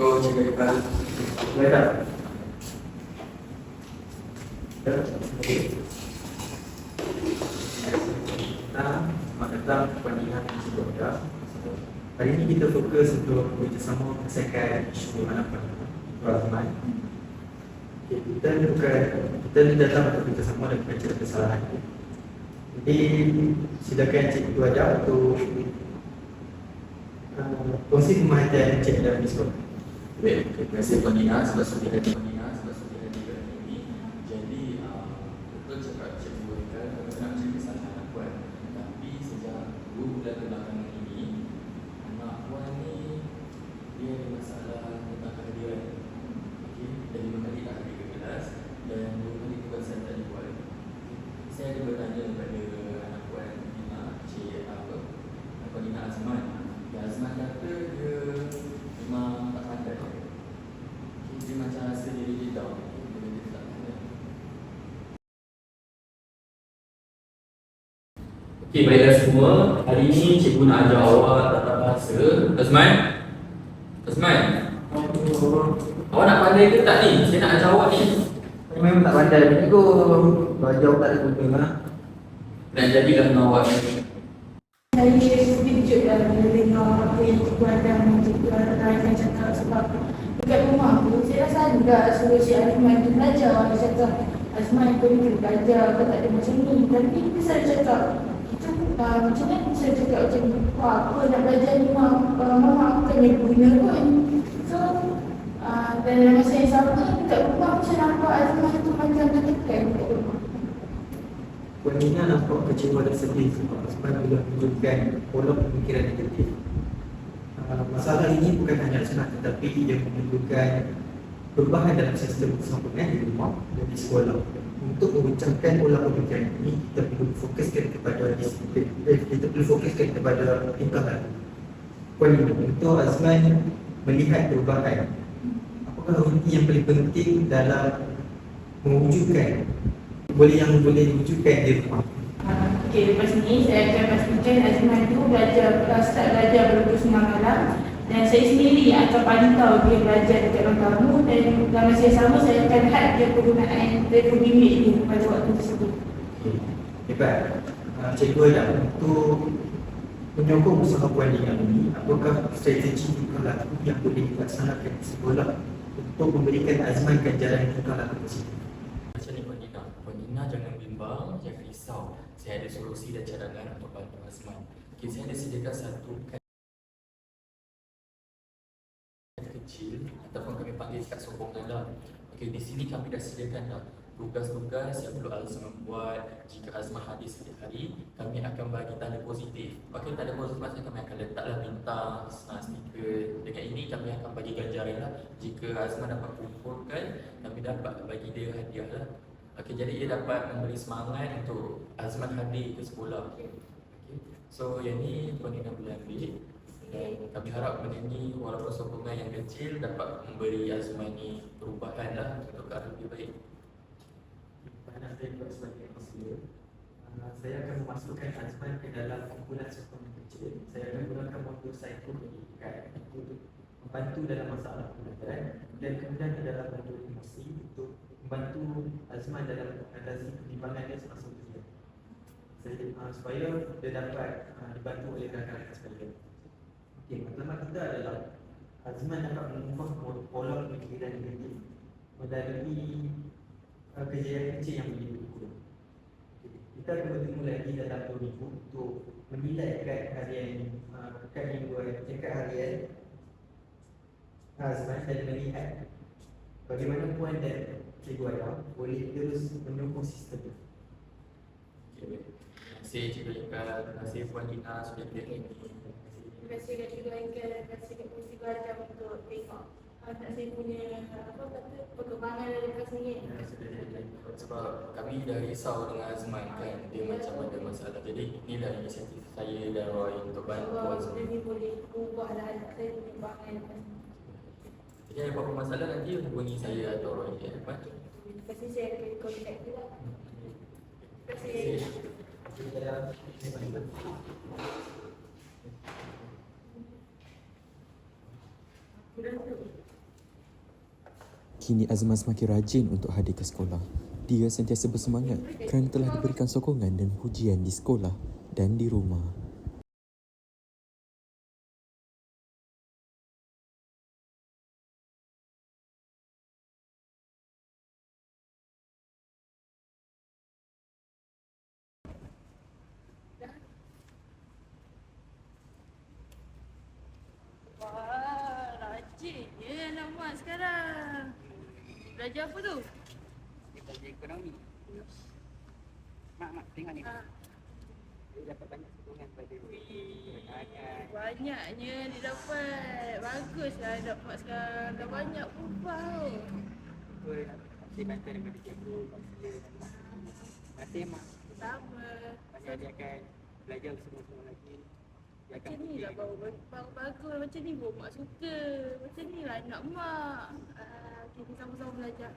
Go datang pertandingan yang sebelumnya. Hari ini kita fokus untuk bekerjasama menyelesaikan isu anak Rahman. Okay, kita bukan kita ni datang untuk bekerjasama dan mencari kesalahan. Jadi silakan cikgu ajar untuk uh, kongsi pemerhatian cikgu dalam. Terima kasih Puan Nina sebab sudah hadir Nina sebab sudah hadir ini. Jadi, uh, betul cakap Cikgu Mereka kami nak mencari kesalahan anak. Tapi sejak dua bulan kebelakangan ini, anak Puan ni dia ada masalah tentang kehadiran. Okey, dan lima kali tak hadir ke kelas dan dua kali tugasan tak dibuat. Saya ada bertanya kepada anak Puan Nina, Cik apa? Puan Nina Azman. Ya, Azman kata dia memang tak pandai. Dia macam rasa diri dia down. Bila dia tak pandai. Okey, baiklah semua. Hari ini cikgu nak ajar awak tata bahasa. Azman? Azman? Awak nak pandai ke tak ni? Saya nak ajar awak ni. Saya memang tak pandai cikgu. Belajar tak ada guna lah. Nak jadilah dengan awak ni. Saya terkejut lah bila dengar apa yang cikgu Adam dan cikgu Raihan cakap sebab dekat rumah aku, saya rasa juga suruh si Azman tu belajar. Dia cakap, Azman kau ni kena belajar, kau tak ada macam ni. Tapi dia selalu cakap, uh, macam mana selalu cakap macam ni, aku nak belajar ni mak, uh, mama aku ada guna pun. So, uh, dan dalam masa yang sama, dekat rumah macam nampak Azman tu macam tertekan. Puan Nina nampak kecewa dan sedih sebab Asman bila menunjukkan pola pemikiran negatif. Masalah ini bukan hanya senang tetapi ia menunjukkan perubahan dalam sistem kesempurnaan di rumah dan di sekolah. Untuk membincangkan pola pemikiran ini, kita perlu fokuskan kepada disiplin. Eh, kita perlu fokuskan kepada laku. Puan Nina, untuk Azman melihat perubahan, apakah runti yang paling penting dalam mewujudkan boleh yang boleh diwujudkan di rumah. Ah, Okey, lepas ni saya akan pastikan Azman tu belajar, uh, start belajar semalam malam dan saya sendiri akan pantau dia belajar dekat ruang tamu dan dalam masa yang sama saya akan had dia penggunaan telefon bimbit ni pada waktu tersebut. Hebat. Uh, cikgu ada untuk menyokong usaha puan dengan ini, apakah strategi tingkah laku yang boleh dilaksanakan di sekolah untuk memberikan azman ganjaran tingkah laku positif? Macam ni jangan bimbang, jangan risau. Saya ada solusi dan cadangan untuk bantu Azman. Okay, saya ada sediakan satu kad kecil ataupun panggil kad sokongan lah. Okey, di sini kami dah sediakan dah tugas-tugas yang perlu Azman buat jika Azman hadir setiap hari kami akan bagi tanda positif. Okey tanda positif maksudnya kami akan letaklah bintang stiker. Dengan ini kami akan bagi ganjaran lah. Jika Azman dapat kumpulkan kami dapat bagi dia hadiah lah. Okey jadi ia dapat memberi semangat untuk Azman hadir ke sekolah. Okey so yang ni Puan Nina boleh ambil kami harap benda ni walaupun sokongan yang kecil dapat memberi Azman ni perubahan lah untuk ke arah lebih baik Pada saya juga sebagai uh, saya akan memasukkan azman ke dalam kumpulan sokongan kecil. Saya akan gunakan modul psikologi kan, untuk membantu dalam masalah pelajaran dan kemudian adalah modul emosi untuk membantu azman dalam mengatasi kebimbangan dia semasa ujian. Saya, uh, supaya dia dapat uh, dibantu oleh rakan-rakan sekalian. Okey, matlamat kita adalah Azman dapat mengubah pola pemikiran negatif melalui uh, kejayaan kecil yang boleh diukur. Okey, Kita akan bertemu lagi dalam 2 minggu untuk menilai kad harian uh, kad mingguan, eh, kad harian Azman dan melihat bagaimana puan dan cikgu Adam boleh terus menyokong sistem itu. Okay. Terima kasih Cikgu Iqbal, terima kasih Puan Nina sudah ini. Terima kasih kepada Cikgu Haikal dan Cikgu Adam untuk tengok anak saya punya apa kata perkembangan dalam kelas ni. Sebab kami dah risau dengan Azman kan, dia macam ada masalah. Jadi inilah inisiatif saya dan Roy untuk bantu Azman. benda ni boleh ubahlah anak saya punya bangan lepas ni. Jadi ada apa-apa masalah nanti hubungi saya atau Roy ya. Terima kasih saya akan contact dia lah. Terima Terima kasih. kasih. Sudah tu. Kini Azman semakin rajin untuk hadir ke sekolah. Dia sentiasa bersemangat kerana telah diberikan sokongan dan pujian di sekolah dan di rumah. Wah, rajinnya anak mak sekarang. Belajar apa tu? Dia belajar ekonomi. Mak, mak, tengok ni. Ha. Dia dapat banyak sokongan pada perkakas. Banyaknya dia dapat. Baguslah anak mak sekarang. Dah banyak berubah tau. Apa, kasih bantuan daripada cikgu, kaunselor dan mak. Terima kasih mak. Sama. Pasal dia akan belajar semua-semua lagi. Dia akan Macam ni lah baru baru bagus. Macam ni baru mak suka. Macam ni lah anak mak. Kita sama-sama belajar.